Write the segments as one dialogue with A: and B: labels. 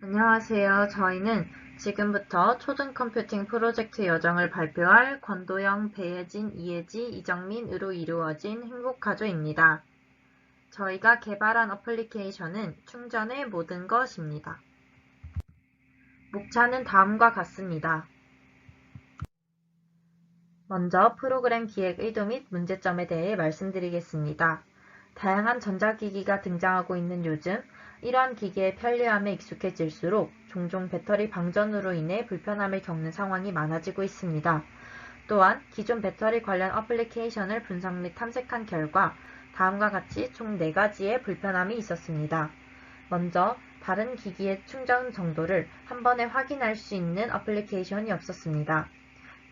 A: 안녕하세요. 저희는 지금부터 초등 컴퓨팅 프로젝트 여정을 발표할 권도영, 배예진, 이혜지, 이정민으로 이루어진 행복가조입니다. 저희가 개발한 어플리케이션은 충전의 모든 것입니다. 목차는 다음과 같습니다. 먼저 프로그램 기획 의도 및 문제점에 대해 말씀드리겠습니다. 다양한 전자기기가 등장하고 있는 요즘 이러한 기기의 편리함에 익숙해질수록 종종 배터리 방전으로 인해 불편함을 겪는 상황이 많아지고 있습니다. 또한 기존 배터리 관련 어플리케이션을 분석 및 탐색한 결과 다음과 같이 총 4가지의 불편함이 있었습니다. 먼저 다른 기기의 충전 정도를 한 번에 확인할 수 있는 어플리케이션이 없었습니다.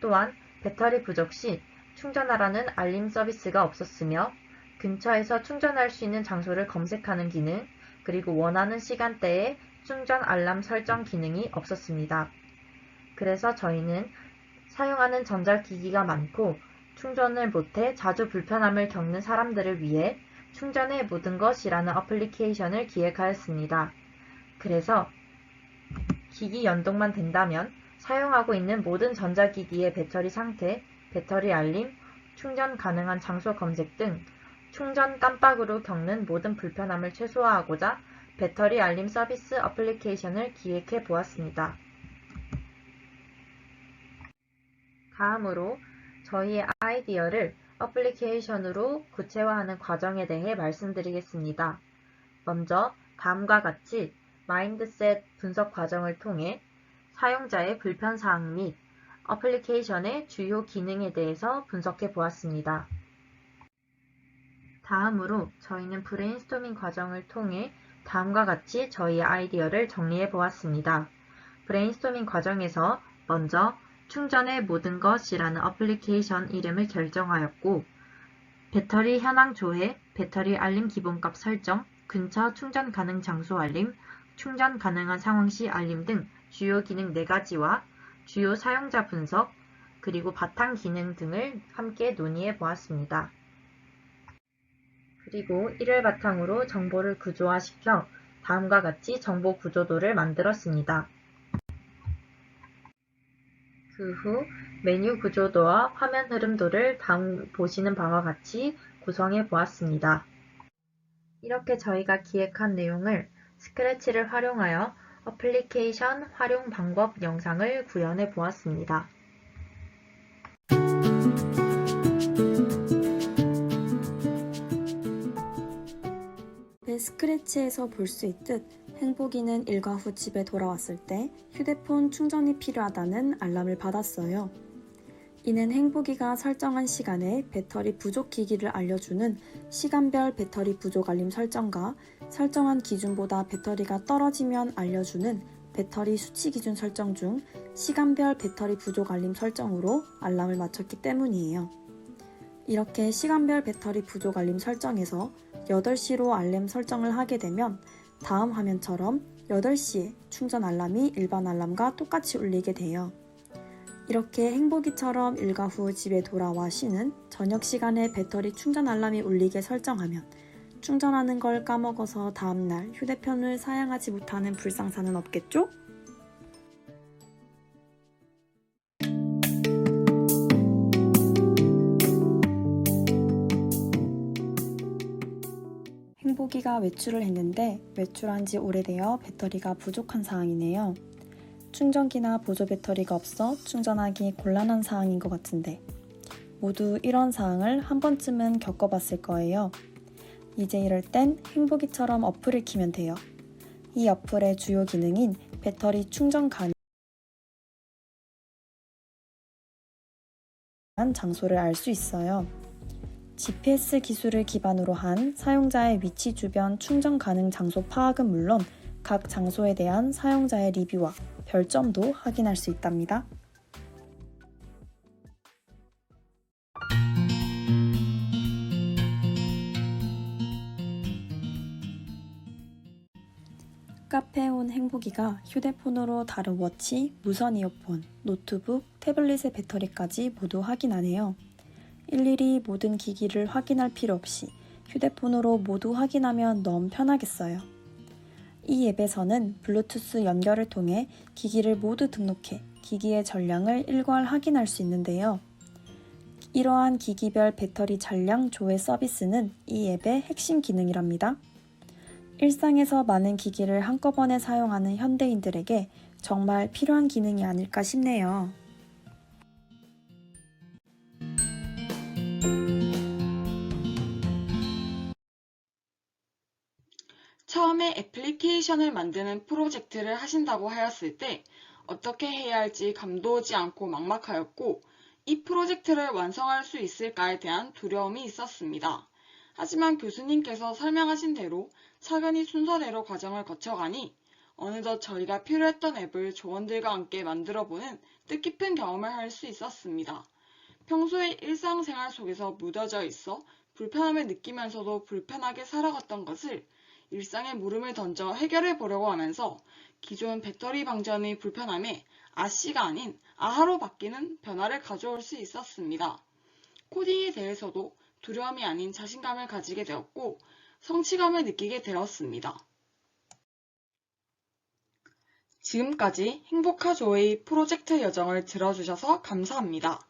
A: 또한 배터리 부족 시 충전하라는 알림 서비스가 없었으며 근처에서 충전할 수 있는 장소를 검색하는 기능, 그리고 원하는 시간대에 충전 알람 설정 기능이 없었습니다. 그래서 저희는 사용하는 전자기기가 많고 충전을 못해 자주 불편함을 겪는 사람들을 위해 충전의 모든 것이라는 어플리케이션을 기획하였습니다. 그래서 기기 연동만 된다면 사용하고 있는 모든 전자기기의 배터리 상태, 배터리 알림, 충전 가능한 장소 검색 등 충전 깜빡으로 겪는 모든 불편함을 최소화하고자 배터리 알림 서비스 어플리케이션을 기획해 보았습니다. 다음으로 저희의 아이디어를 어플리케이션으로 구체화하는 과정에 대해 말씀드리겠습니다. 먼저 다음과 같이 마인드셋 분석 과정을 통해 사용자의 불편사항 및 어플리케이션의 주요 기능에 대해서 분석해 보았습니다. 다음으로 저희는 브레인스토밍 과정을 통해 다음과 같이 저희의 아이디어를 정리해 보았습니다. 브레인스토밍 과정에서 먼저 충전의 모든 것이라는 어플리케이션 이름을 결정하였고 배터리 현황 조회, 배터리 알림 기본값 설정, 근처 충전 가능 장소 알림, 충전 가능한 상황 시 알림 등 주요 기능 4가지와 주요 사용자 분석, 그리고 바탕 기능 등을 함께 논의해 보았습니다. 그리고 이를 바탕으로 정보를 구조화시켜 다음과 같이 정보 구조도를 만들었습니다. 그 후 메뉴 구조도와 화면 흐름도를 다음 보시는 바와 같이 구성해 보았습니다. 이렇게 저희가 기획한 내용을 스크래치를 활용하여 어플리케이션 활용 방법 영상을 구현해 보았습니다.
B: 네, 스크래치에서 볼 수 있듯 행복이는 일과 후 집에 돌아왔을 때 휴대폰 충전이 필요하다는 알람을 받았어요. 이는 행복이가 설정한 시간에 배터리 부족 기기를 알려주는 시간별 배터리 부족 알림 설정과 설정한 기준보다 배터리가 떨어지면 알려주는 배터리 수치 기준 설정 중 시간별 배터리 부족 알림 설정으로 알람을 맞췄기 때문이에요. 이렇게 시간별 배터리 부족 알림 설정에서 8시로 알람 설정을 하게 되면 다음 화면처럼 8시에 충전 알람이 일반 알람과 똑같이 울리게 돼요. 이렇게 행복이처럼 일과 후 집에 돌아와 쉬는 저녁 시간에 배터리 충전 알람이 울리게 설정하면 충전하는 걸 까먹어서 다음날 휴대폰을 사용하지 못하는 불상사는 없겠죠? 행복이가 외출을 했는데 외출한 지 오래되어 배터리가 부족한 상황이네요. 충전기나 보조 배터리가 없어 충전하기 곤란한 상황인 것 같은데 모두 이런 상황을 한 번쯤은 겪어봤을 거예요. 이제 이럴 땐 행복이처럼 어플을 키면 돼요. 이 어플의 주요 기능인 배터리 충전 가능한 장소를 알 수 있어요. GPS 기술을 기반으로 한 사용자의 위치 주변 충전 가능 장소 파악은 물론 각 장소에 대한 사용자의 리뷰와 별점도 확인할 수 있답니다. 카페에 온 행복이가 휴대폰으로 다른 워치, 무선 이어폰, 노트북, 태블릿의 배터리까지 모두 확인하네요. 일일이 모든 기기를 확인할 필요 없이 휴대폰으로 모두 확인하면 너무 편하겠어요. 이 앱에서는 블루투스 연결을 통해 기기를 모두 등록해 기기의 전량을 일괄 확인할 수 있는데요. 이러한 기기별 배터리 잔량 조회 서비스는 이 앱의 핵심 기능이랍니다. 일상에서 많은 기기를 한꺼번에 사용하는 현대인들에게 정말 필요한 기능이 아닐까 싶네요.
C: 처음에 애플리케이션을 만드는 프로젝트를 하신다고 하였을 때 어떻게 해야 할지 감도오지 않고 막막하였고 이 프로젝트를 완성할 수 있을까에 대한 두려움이 있었습니다. 하지만 교수님께서 설명하신 대로 차근히 순서대로 과정을 거쳐가니 어느덧 저희가 필요했던 앱을 조원들과 함께 만들어보는 뜻깊은 경험을 할 수 있었습니다. 평소에 일상생활 속에서 묻어져 있어 불편함을 느끼면서도 불편하게 살아갔던 것을 일상에 물음을 던져 해결해 보려고 하면서 기존 배터리 방전의 불편함에 아씨가 아닌 아하로 바뀌는 변화를 가져올 수 있었습니다. 코딩에 대해서도 두려움이 아닌 자신감을 가지게 되었고 성취감을 느끼게 되었습니다. 지금까지 행복하조의 프로젝트 여정을 들어주셔서 감사합니다.